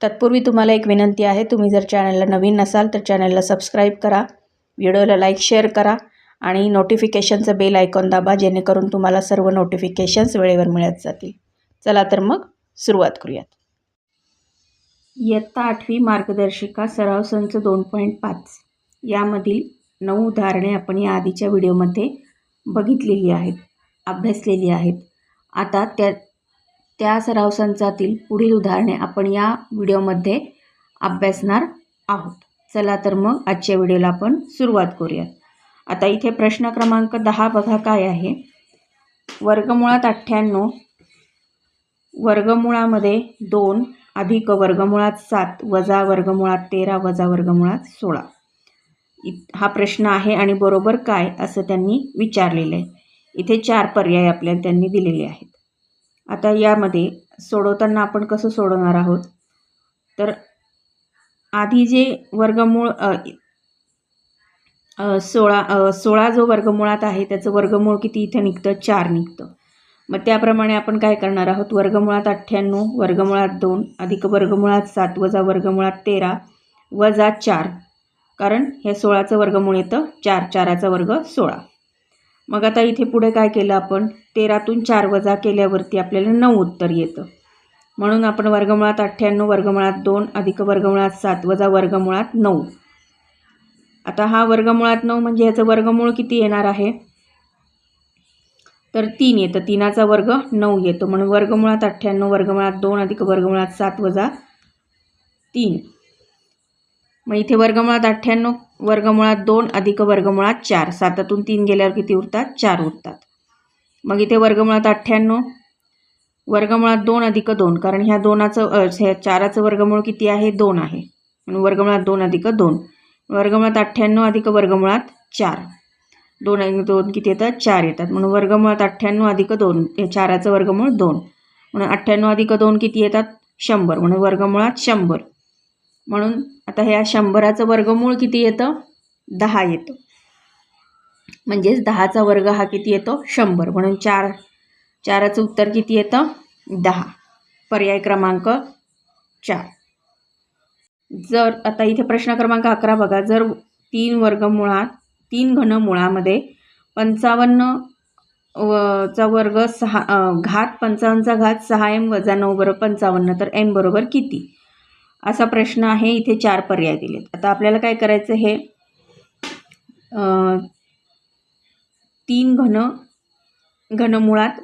तत्पूर्वी तुम्हाला एक विनंती आहे तुम्ही जर चॅनलला नवीन नसाल तर चॅनलला सबस्क्राईब करा व्हिडिओला लाईक शेअर करा आणि नोटिफिकेशनचं बेल आयकॉन दाबा जेणेकरून तुम्हाला सर्व नोटिफिकेशन्स वेळेवर मिळत जातील. चला तर मग सुरुवात करूयात. इयत्ता आठवी मार्गदर्शिका सराव संच दोन पॉईंट पाच. यामधील नऊ उदाहरणे आपण या आधीच्या व्हिडिओमध्ये बघितलेली आहेत अभ्यासलेली आहेत. आता त्या त्या सराव संचातील पुढील उदाहरणे आपण या व्हिडिओमध्ये अभ्यासणार आहोत. चला तर मग आजच्या व्हिडिओला आपण सुरुवात करूयात. आता इथे प्रश्न क्रमांक दहा बघा काय आहे. वर्गमुळात अठ्ठ्याण्णव वर्गमुळामध्ये दोन अधिक वर्गमुळात सात वजा वर्गमुळात तेरा वजा वर्गमुळात सोळा. इ हा प्रश्न आहे आणि बरोबर काय असं त्यांनी विचारलेलं आहे. इथे चार पर्याय आपल्याला त्यांनी दिलेले आहेत. आता यामध्ये सोडवताना आपण कसं सोडवणार आहोत? तर आधी जे वर्गमूळ सोळा सोळा जो वर्गमुळात आहे त्याचं वर्गमूळ किती इथं निघतं? चार निघतं. मग त्याप्रमाणे आपण काय करणार आहोत? वर्गमुळात अठ्ठ्याण्णव वर्गमुळात दोन अधिक वर्गमुळात सात वजा वर्गमुळात तेरा वजा चार. कारण हे सोळाचं वर्गमूळ येतं चार चाराचा वर्ग सोळा. मग आता इथे पुढे काय केलं आपण? तेरातून चार वजा केल्यावरती आपल्याला नऊ उत्तर येतं. म्हणून आपण वर्गमुळात अठ्ठ्याण्णव वर्गमुळात दोन अधिक वर्गमुळात सात वजा वर्गमुळात नऊ. आता हा वर्गमुळात नऊ म्हणजे ह्याचं वर्गमूळ किती येणार आहे? तर तीन येतं. तीनाचा वर्ग नऊ येतो. म्हणून वर्गमुळात अठ्ठ्याण्णव वर्गमुळात दोन अधिक वर्गमुळात सात वजा तीन. मग इथे वर्गमुळात अठ्ठ्याण्णव वर्गमुळात दोन अधिक वर्गमुळात चार. सातातून तीन गेल्यावर किती उरतात? चार उरतात. मग इथे वर्गमुळात अठ्ठ्याण्णव वर्गमुळात दोन अधिक दोन. कारण ह्या दोनाचं ह्या चाराचं वर्गमूळ किती आहे? दोन आहे. म्हणून वर्गमुळात दोन अधिक दोन. वर्गमुळात अठ्ठ्याण्णव अधिक वर्गमुळात चार. दोन अधिक दोन किती येतात? चार येतात. म्हणून वर्गमुळात अठ्ठ्याण्णव अधिक दोन. हे चाराचं वर्गमूळ दोन. म्हणून अठ्ठ्याण्णव अधिक दोन किती येतात? शंभर. म्हणून वर्गमुळात शंभर. म्हणून आता ह्या शंभराचं वर्गमूळ किती येतं? दहा येतं. म्हणजेच दहाचा वर्ग हा किती येतो? शंभर. म्हणून चार चाराचं उत्तर किती येतं? दहा. पर्याय क्रमांक चार. जर आता इथे प्रश्न क्रमांक अकरा बघा. जर तीन वर्गमुळात तीन घन मुळामध्ये पंचावन्न व चा वर्ग सहा घात पंचावन्नचा घात सहा एम वजा नऊ बरोबर पंचावन्न तर एम बरोबर किती? असा प्रश्न आहे इथे चार पर्याय दिलेत. आता आपल्याला काय करायचं हे तीन घन घनमुळात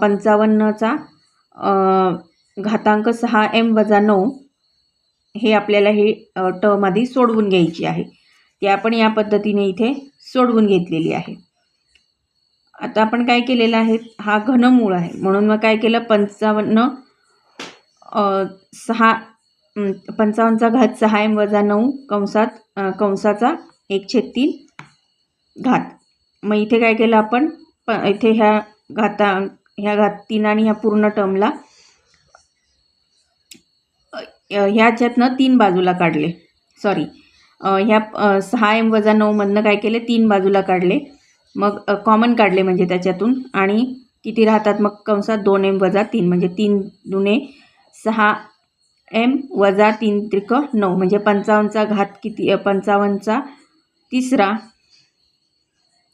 पंचावन्नचा घातांक सहा एम वजा नऊ हे आपल्याला हे टर्म आधी सोडवून घ्यायची आहे. ती आपण या पद्धतीने इथे सोडवून घेतलेली आहे. आता आपण काय केलेलं आहे? हा घनमूळ आहे. म्हणून मग काय केलं? पंचावन्न सहा पंचावन्नचा घात सहा एम वजा नऊ कंसात कंसाचा एक छेद तीन घात. मग इथे काय केलं आपण? प इथे ह्या घाता ह्या घात तीन आणि ह्या पूर्ण टर्मला ह्याच्यातनं तीन बाजूला काढले. सॉरी ह्या सहा एम वजा नऊमधनं काय केले? तीन बाजूला काढले. मग कॉमन काढले म्हणजे त्याच्यातून. आणि किती राहतात मग? कंसात दोन एम वजा तीन. म्हणजे तीन दुने सहा एम वजा तीन त्रिक नऊ म्हणजे पंचावन्नचा घात किती पंचावन्नचा तिसरा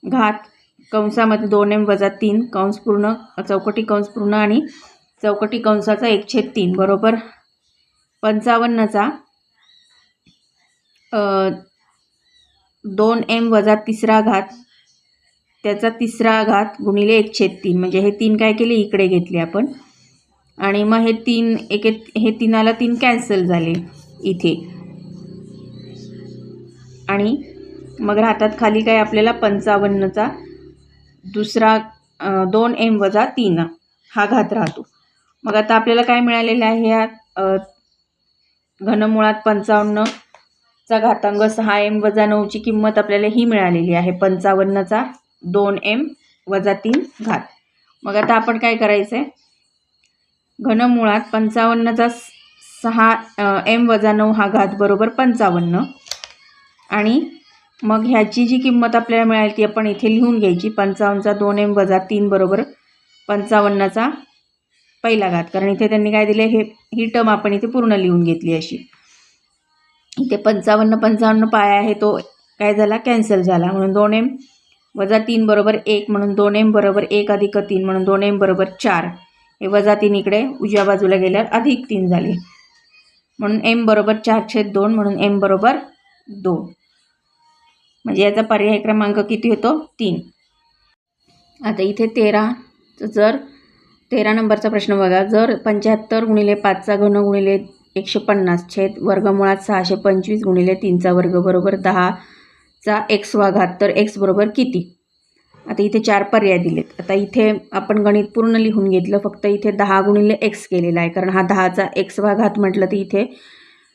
घात कंसामध्ये दोन एम वजा तीन कंस पूर्ण चौकटी कंस पूर्ण आणि चौकटी कंसाचा एक छेद तीन बरोबर? पंचावन्नचा दोन एम वजा तिसरा घात त्याचा तिसरा घात गुणिले एक छेद तीन म्हणजे हे तीन काय केले? इकडे घेतले आपण. आणि मग हे तीन एक एक हे तीनाला तीन कॅन्सल झाले इथे. आणि मग राहतात खाली काय आपल्याला पंचावन्नचा दुसरा दोन एम वजा तीन हा घात राहतो. मग आता आपल्याला काय मिळालेलं आहे ह्या घनमुळात पंचावन्नचा घातांक सहा एम वजा नऊची किंमत आपल्याला ही मिळालेली आहे. पंचावन्नचा दोन एम वजा तीन घात. मग आता आपण काय करायचं आहे घनमुळात पंचावन्नचा सहा एम वजा नऊ हा घात बरोबर पंचावन्न. आणि मग ह्याची जी किंमत आपल्याला मिळाली ती आपण इथे लिहून घ्यायची. पंचावन्नचा दोन एम वजा तीन बरोबर पंचावन्नचा पहिला घात. कारण इथे त्यांनी काय दिले हे ही टर्म आपण इथे पूर्ण लिहून घेतली अशी. इथे पंचावन्न पंचावन्न पाय आहे तो काय झाला कॅन्सल झाला. म्हणून दोन एम वजा तीन बरोबर एक म्हणून दोन एम बरोबर एक अधिक तीन म्हणून दोन एम बरोबर चार. हे वजा तीन इकडे उजव्या बाजूला गेल्यावर अधिक तीन झाले. म्हणून एम बरोबर चार छेद दोन म्हणून एम बरोबर दोन. म्हणजे याचा पर्याय क्रमांक किती होतो? तीन. आता इथे तेरा जर तेरा नंबरचा प्रश्न बघा जर पंच्याहत्तर गुणिले पाचचा घन गुणिले एकशे पन्नास छेद वर्गमुळात सहाशे पंचवीस गुणिले तीनचा वर्ग बरोबर दहाचा एक्स वाघात तर एक्स बरोबर किती? आता इथे चार पर्याय दिलेत. आता इथे आपण गणित पूर्ण लिहून घेतलं फक्त इथे दहा गुणिले एक्स केलेला आहे कारण हा दहाचा एक्स भागात म्हटलं तर इथे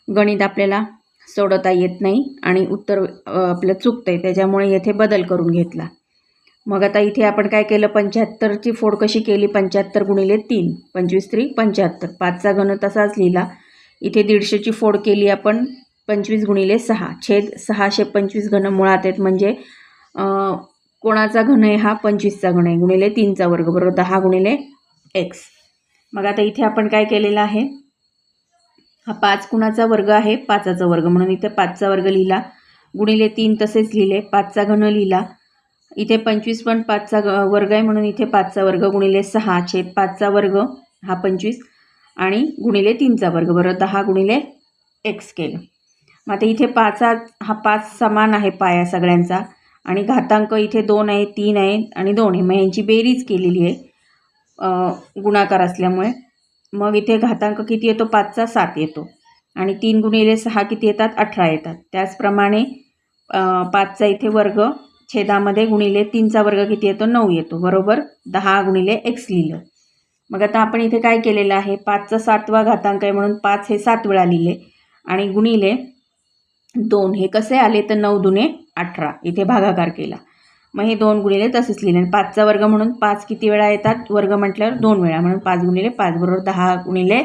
गणित आपल्याला सोडवता येत नाही आणि उत्तर आपलं चुकतं आहे त्याच्यामुळे येथे बदल करून घेतला. मग आता इथे आपण काय केलं पंच्याहत्तरची फोड कशी केली पंच्याहत्तर गुणिले तीन पंचवीस त्री पंच्याहत्तर. पाचचा घन तसाच लिहिला. इथे दीडशेची फोड केली आपण पंचवीस गुणिले सहा. छेद सहाशे पंचवीस घन मुळात आहेत म्हणजे कोणाचा घन आहे हा? पंचवीसचा घन आहे. गुणिले तीनचा वर्ग बरोबर दहा गुणिले एक्स मग आता इथे आपण काय केलेलं आहे? हा पाच कुणाचा वर्ग आहे? पाचाचा वर्ग. म्हणून इथे पाचचा वर्ग लिहिला. गुणिले तीन तसेच लिहिले. पाचचा घन लिहिला. इथे पंचवीस पण पाचचा ग- वर्ग आहे. म्हणून इथे पाचचा वर्ग गुणिले सहा. छेद पाचचा वर्ग हा पंचवीस. आणि गुणिले तीनचा वर्ग बरोबर दहा गुणिले एक्स केलं. मग आता इथे पाचा हा पाच समान आहे पाया सगळ्यांचा. आणि घातांक इथे दोन आहे तीन आहे आणि दोन आहे. मग यांची बेरीज केलेली आहे गुणाकार असल्यामुळे. मग इथे घातांक किती येतो? पाचचा सात येतो. आणि तीन गुणिले सहा किती येतात? अठरा येतात. त्याचप्रमाणे पाचचा इथे वर्ग छेदामध्ये गुणिले तीनचा वर्ग किती येतो? नऊ येतो. बरोबर? दहा गुणिले एक्स लिहिलं. मग आता आपण इथे काय केलेलं आहे? पाचचा सातवा घातांक आहे म्हणून पाच हे सात वेळा लिहिले. आणि गुणिले दोन. हे कसे आले? तर नऊ दुने अठरा. इथे भागाकार केला. मग हे दोन गुणिले तसेच लिहिले. आणि पाचचा वर्ग म्हणून पाच किती वेळा येतात? वर्ग म्हटल्यावर दोन वेळा. म्हणून पाच गुणिले पाच बरोबर दहा गुणिले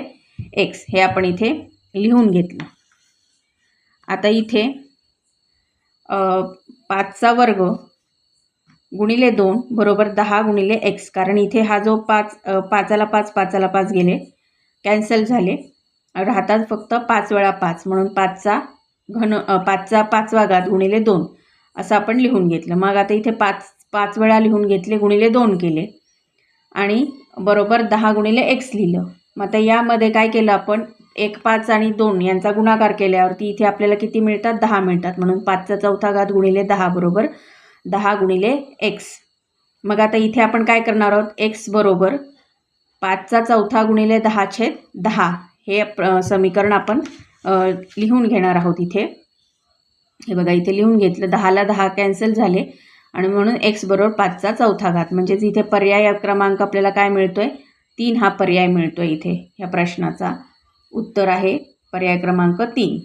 एक्स हे आपण इथे लिहून घेतलं. आता इथे पाचचा वर्ग गुणिले दोन बरोबर दहा गुणिले एक्स कारण इथे हा जो पाच पाचाला पाच पाचाला पाच गेले कॅन्सल झाले. राहतात फक्त पाच वेळा पाच. म्हणून पाचचा घन पाचचा पाचवा घात गुणिले दोन. असं आपण लिहून घेतलं. मग आता इथे पाच पाच वेळा लिहून घेतले गुणिले दोन केले. आणि बरोबर दहा गुणिले एक्स लिहिलं. मग आता यामध्ये काय केलं आपण? एक पाच आणि दोन यांचा गुणाकार केल्यावरती इथे आपल्याला किती मिळतात? दहा मिळतात. म्हणून पाचचा चौथा घात गुणिले दहा बरोबर? दहा गुणिले एक्स. मग आता इथे आपण काय करणार आहोत? एक्स बरोबर पाचचा चौथा गुणिले दहा छेद दहा. हे समीकरण आपण लिहून घेणार आहोत इथे. हे बघा इथे लिहून घेतलं दहाला दहा कॅन्सल झाले. आणि म्हणून एक्स बरोबर पाचचा चौथा घात. म्हणजेच इथे पर्याय क्रमांक आपल्याला काय मिळतो आहे तीन हा पर्याय मिळतो आहे इथे ह्या प्रश्नाचा. उत्तर आहे पर्याय क्रमांक तीन.